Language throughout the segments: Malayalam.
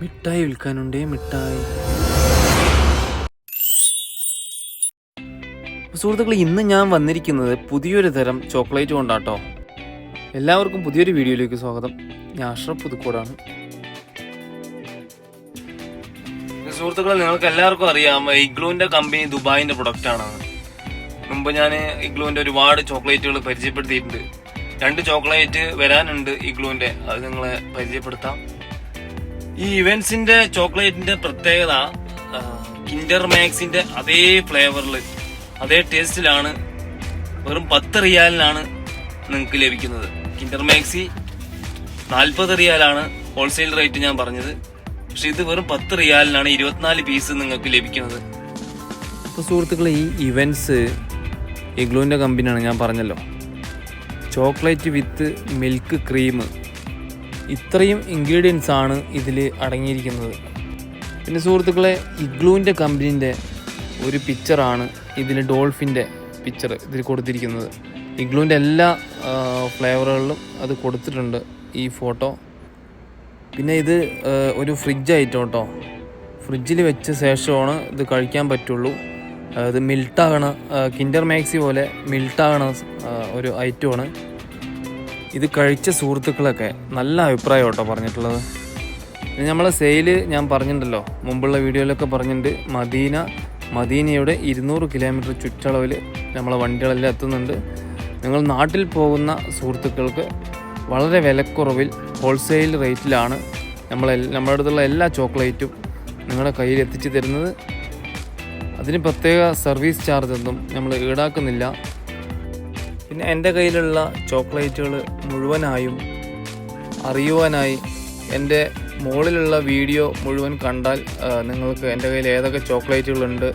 മിഠായി വിൽക്കാനുണ്ടേ മിഠായി. സുഹൃത്തുക്കൾ ഇന്ന് ഞാൻ വന്നിരിക്കുന്നത് പുതിയൊരു തരം ചോക്ലേറ്റ് കൊണ്ടാട്ടോ. എല്ലാവർക്കും പുതിയൊരു വീഡിയോയിലേക്ക് സ്വാഗതം. ഞാൻ അഷ്റഫ് പുതുക്കോടാണ്. സുഹൃത്തുക്കളെ നിങ്ങൾക്ക് എല്ലാവർക്കും അറിയാം ഇഗ്ലൂവിന്റെ കമ്പനി ദുബായിന്റെ പ്രൊഡക്റ്റ് ആണ് മുമ്പ് ഞാൻ ഇഗ്ലൂവിന്റെ ഒരുപാട് ചോക്ലേറ്റുകൾ പരിചയപ്പെടുത്തിയിട്ടുണ്ട്. രണ്ട് ചോക്ലേറ്റ് വരാനുണ്ട് ഇഗ്ലൂവിന്റെ അത് നിങ്ങളെ പരിചയപ്പെടുത്താം. ഈ ഇവന്റ്സിന്റെ ചോക്ലേറ്റിന്റെ പ്രത്യേകത കിൻഡർ മാക്സിന്റെ അതേ ഫ്ലേവറിൽ അതേ ടേസ്റ്റിലാണ് വെറും പത്ത് റിയാലിനാണ് നിങ്ങൾക്ക് ലഭിക്കുന്നത്. കിൻഡർ മാക്സി നാൽപ്പത് റിയാലാണ് ഹോൾസെയിൽ റേറ്റ് ഞാൻ പറഞ്ഞത്. പക്ഷെ ഇത് വെറും പത്ത് റിയാലിനാണ് ഇരുപത്തിനാല് പീസ് നിങ്ങൾക്ക് ലഭിക്കുന്നത്. അപ്പോൾ സുഹൃത്തുക്കളെ ഈ ഇവന്റ്സ് ഇഗ്ലൂവിന്റെ കമ്പനിയാണ് ഞാൻ പറഞ്ഞല്ലോ. ചോക്ലേറ്റ് വിത്ത് മിൽക്ക് ക്രീം ഇത്രയും ഇൻഗ്രീഡിയൻസ് ആണ് ഇതിൽ അടങ്ങിയിരിക്കുന്നത്. പിന്നെ സുഹൃത്തുക്കളെ ഇഗ്ലൂവിന്റെ കമ്പനീന്റെ ഒരു പിക്ചറാണ് ഇതിൽ ഡോൾഫിന്റെ പിക്ചർ ഇതിൽ കൊടുത്തിരിക്കുന്നത്. ഇഗ്ലൂവിന്റെ എല്ലാ ഫ്ലേവറുകളിലും അത് കൊടുത്തിട്ടുണ്ട് ഈ ഫോട്ടോ. പിന്നെ ഇത് ഒരു ഫ്രിഡ്ജ് ഐറ്റം കേട്ടോ ഫ്രിഡ്ജിൽ വെച്ച ശേഷമാണ് ഇത് കഴിക്കാൻ പറ്റുള്ളൂ. ഇത് മിൽട്ടാകണ കിൻഡർ മാക്സി പോലെ മിൽട്ടാകണ ഒരു ഐറ്റമാണ് ഇത് കഴിച്ച സുഹൃത്തുക്കളൊക്കെ നല്ല അഭിപ്രായം കേട്ടോ പറഞ്ഞിട്ടുള്ളത് നമ്മളെ സെയിൽ ഞാൻ പറഞ്ഞിട്ടുണ്ടല്ലോ മുമ്പുള്ള വീഡിയോയിലൊക്കെ പറഞ്ഞിട്ടുണ്ട് മദീന മദീനയുടെ ഇരുന്നൂറ് കിലോമീറ്റർ ചുറ്റളവിൽ നമ്മളെ വണ്ടികളെല്ലാം എത്തുന്നുണ്ട്. നിങ്ങൾ നാട്ടിൽ പോകുന്ന സുഹൃത്തുക്കൾക്ക് വളരെ വിലക്കുറവിൽ ഹോൾസെയിൽ റേറ്റിലാണ് നമ്മളെ നമ്മുടെ അടുത്തുള്ള എല്ലാ ചോക്ലേറ്റും നിങ്ങളുടെ കയ്യിൽ എത്തിച്ചു തരുന്നത്. അതിന് പ്രത്യേക സർവീസ് ചാർജ് ഒന്നും നമ്മൾ ഈടാക്കുന്നില്ല. പിന്നെ എന്റെ കയ്യിലുള്ള ചോക്ലേറ്റുകൾ മുഴുവനായും അറിയുവാനായി എന്റെ മുകളിലുള്ള വീഡിയോ മുഴുവൻ കണ്ടാൽ നിങ്ങൾക്ക് എന്റെ കയ്യിൽ ഏതൊക്കെ ചോക്ലേറ്റുകളുണ്ട്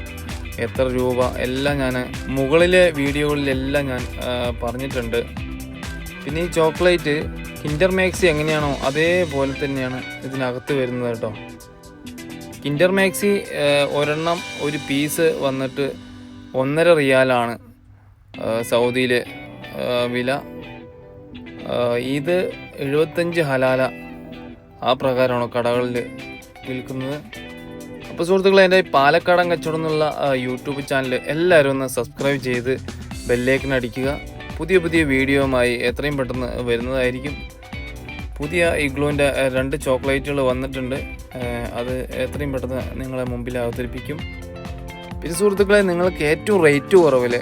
എത്ര രൂപ എല്ലാം ഞാൻ മുകളിലെ വീഡിയോകളിലെല്ലാം ഞാൻ പറഞ്ഞിട്ടുണ്ട്. പിന്നെ ഈ ചോക്ലേറ്റ് കിൻഡർ എങ്ങനെയാണോ അതേപോലെ തന്നെയാണ് ഇതിനകത്ത് വരുന്നത് കേട്ടോ. കിൻഡർ മാക്സി ഒരെണ്ണം ഒരു പീസ് വന്നിട്ട് ഒന്നര റിയാലാണ് സൗദിയിലെ വില. ഇത് എഴുപത്തഞ്ച് ഹലാല. ആ പ്രകാരമാണ് കടകളിൽ വിൽക്കുന്നത്. അപ്പോൾ സുഹൃത്തുക്കളെ എന്റെ പാലക്കാടൻ കച്ചവടം എന്നുള്ള യൂട്യൂബ് ചാനൽ എല്ലാവരും ഒന്ന് സബ്സ്ക്രൈബ് ചെയ്ത് ബെല്ലേക്കിന് അടിക്കുക. പുതിയ പുതിയ വീഡിയോയുമായി എത്രയും പെട്ടെന്ന് വരുന്നതായിരിക്കും. പുതിയ ഇഗ്ലൂവിന്റെ രണ്ട് ചോക്ലേറ്റുകൾ വന്നിട്ടുണ്ട്. അത് എത്രയും പെട്ടെന്ന് നിങ്ങളെ മുമ്പിൽ അവതരിപ്പിക്കും. പിന്നെ സുഹൃത്തുക്കളെ നിങ്ങൾക്ക് ഏറ്റവും റേറ്റ് കുറവിൽ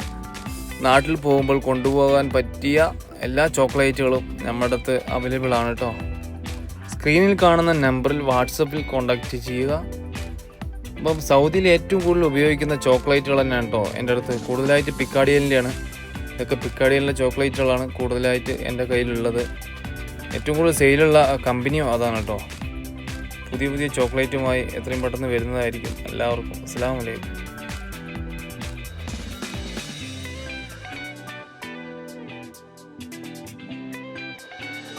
നാട്ടിൽ പോകുമ്പോൾ കൊണ്ടുപോകാൻ പറ്റിയ എല്ലാ ചോക്ലേറ്റുകളും നമ്മുടെ അടുത്ത് അവൈലബിൾ ആണ് കേട്ടോ സ്ക്രീനിൽ കാണുന്ന നമ്പറിൽ വാട്സപ്പിൽ കോൺടാക്റ്റ് ചെയ്യുക. അപ്പം സൗദിയിൽ ഏറ്റവും കൂടുതൽ ഉപയോഗിക്കുന്ന ചോക്ലേറ്റുകൾ തന്നെയാണ് കേട്ടോ എന്റെ അടുത്ത്. കൂടുതലായിട്ട് പിക്കാഡിയലിന്റെയാണ്. ഇതൊക്കെ പിക്കാഡിയലിന്റെ ചോക്ലേറ്റുകളാണ് കൂടുതലായിട്ട് എന്റെ കയ്യിലുള്ളത്. ഏറ്റവും കൂടുതൽ സെയിലുള്ള കമ്പനിയും അതാണ് കേട്ടോ പുതിയ പുതിയ ചോക്ലേറ്റുമായി എത്രയും പെട്ടെന്ന് വരുന്നതായിരിക്കും. എല്ലാവർക്കും അസ്സാം വലൈക്കും